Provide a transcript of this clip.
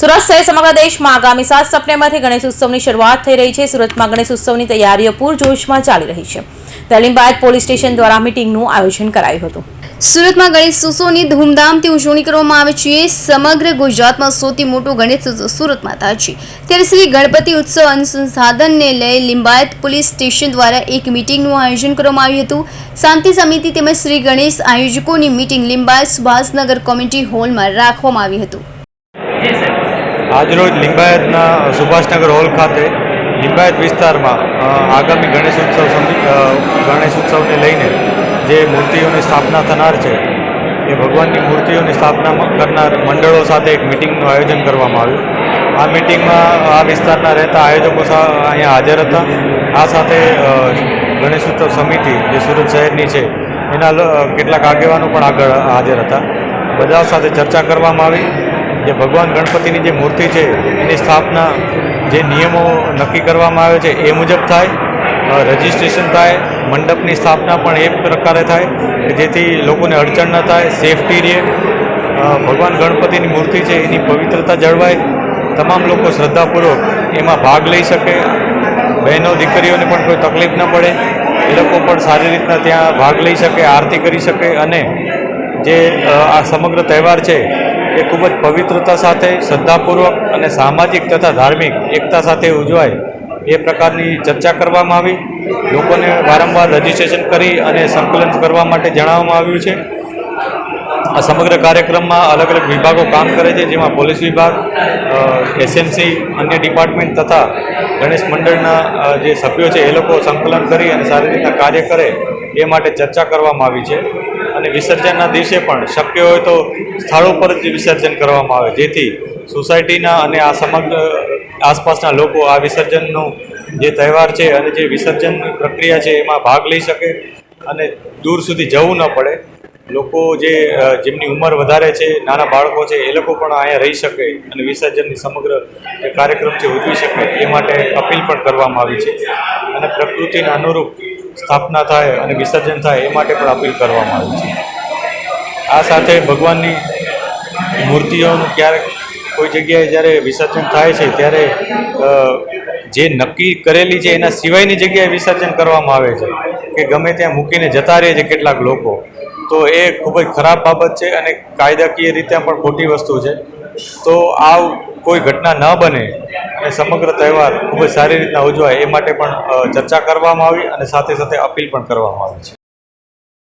સુરત સહિત સમગ્ર દેશમાં આગામી સાત સપ્ટેમ્બરથી ગણેશ ઉત્સવની શરૂઆત થઈ રહી છે. સુરતમાં ગણેશ ઉત્સવની તૈયારીઓ પૂરજોશમાં ચાલી રહી છે. ત્યારે બાદ પોલીસ સ્ટેશન દ્વારા મિટિંગનું આયોજન કરાયું હતું. સુરતમાં ગણેશ ઉત્સવની ધૂમધામથી ઉજવણી કરવામાં આવે છે. સમગ્ર ગુજરાતમાં સૌથી મોટો ગણેશ ઉત્સવ સુરતમાં થાય છે. ત્યારે શ્રી ગણપતિ ઉત્સવ અનુસંસાધનને લઈ લિંબાયત પોલીસ સ્ટેશન દ્વારા એક મિટિંગનું આયોજન કરવામાં આવ્યું હતું. શાંતિ સમિતિ તેમજ શ્રી ગણેશ આયોજકોની મિટિંગ લિંબાયત સુભાષનગર કોમ્યુનિટી હોલમાં રાખવામાં આવી હતું. આજરોજ લિંબાયતના સુભાષનગર હોલ ખાતે લિંબાયત વિસ્તારમાં આગામી ગણેશ ઉત્સવ ગણેશ ઉત્સવને લઈને જે મૂર્તિઓની સ્થાપના થનાર છે, એ ભગવાનની મૂર્તિઓની સ્થાપના કરનાર મંડળો સાથે એક મિટિંગનું આયોજન કરવામાં આવ્યું. આ મિટિંગમાં આ વિસ્તારના રહેતા આયોજકો અહીંયા હાજર હતા. આ સાથે ગણેશ ઉત્સવ સમિતિ, જે સુરત શહેરની છે, એના કેટલાક આગેવાનો પણ આગળ હાજર હતા. બધા સાથે ચર્ચા કરવામાં આવી. જે ભગવાન ગણપતિની જે મૂર્તિ છે, એની સ્થાપના જે નિયમો નક્કી કરવામાં આવે છે, એ મુજબ થાય. રજિસ્ટ્રેશન થાય, મંડપની સ્થાપના પણ એ પ્રકારે થાય કે જેથી લોકોને અડચણ ન થાય, સેફટી રહે. ભગવાન ગણપતિની મૂર્તિ છે, એની પવિત્રતા જળવાય. તમામ લોકો શ્રદ્ધાપૂર્વક એમાં ભાગ લઈ શકે. બહેનો, દીકરીઓને પણ કોઈ તકલીફ ન પડે. એ લોકો પણ સારી રીતના ત્યાં ભાગ લઈ શકે, આરતી કરી શકે અને જે આ સમગ્ર તહેવાર છે એ ખૂબ જ પવિત્રતા સાથે, શ્રદ્ધાપૂર્વક અને સામાજિક તથા ધાર્મિક એકતા સાથે ઉજવાય એ પ્રકારની ચર્ચા કરવામાં આવી. લોકોને વારંવાર રજીસ્ટ્રેશન કરી અને સંકલન કરવા માટે જણાવવામાં આવ્યું છે. આ સમગ્ર કાર્યક્રમમાં અલગ અલગ વિભાગો કામ કરે છે, જેમાં પોલીસ વિભાગ એસએમસી અન્ય ડિપાર્ટમેન્ટ તથા ગણેશ મંડળના જે સભ્યો છે, એ લોકો સંકલન કરી અને સારી રીતના કાર્ય કરે એ માટે ચર્ચા કરવામાં આવી છે. અને વિસર્જનના દિવસે પણ શક્ય હોય તો સ્થળો પર જ વિસર્જન કરવામાં આવે. જેથી સોસાયટીના અને આ સમગ્ર આસપાસના લોકો આ વિસર્જનનો જે તહેવાર છે અને જે વિસર્જન પ્રક્રિયા છે એમાં ભાગ લઈ શકે અને દૂર સુધી જવું ન પડે. લોકો જે જેમની ઉંમર વધારે છે, નાના બાળકો છે, એ લોકો પણ અહીંયા રહી શકે અને વિસર્જનની સમગ્ર જે કાર્યક્રમ છે ઉજવી શકે એ માટે અપીલ પણ કરવામાં આવી છે. અને પ્રકૃતિને અનુરૂપ સ્થાપના થાય અને વિસર્જન થાય એ માટે પણ અપીલ કરવામાં આવી છે. આ સાથે ભગવાનની મૂર્તિઓનું ક્યારેક કોઈ જગ્યાએ જ્યારે વિસર્જન થાય છે ત્યારે જે નક્કી કરેલી છે એના સિવાયની જગ્યાએ વિસર્જન કરવામાં આવે છે કે ગમે ત્યાં મૂકીને જતા રહે છે કેટલાક લોકો, તો એ ખૂબ જ ખરાબ બાબત છે અને કાયદાકીય રીતે પણ ખોટી વસ્તુ છે. તો આ કોઈ ઘટના ન બને અને સમગ્ર તહેવાર ખૂબ જ સારી રીતના ઉજવાય એ માટે પણ ચર્ચા કરવામાં આવી અને સાથે સાથે અપીલ પણ કરવામાં આવી છે.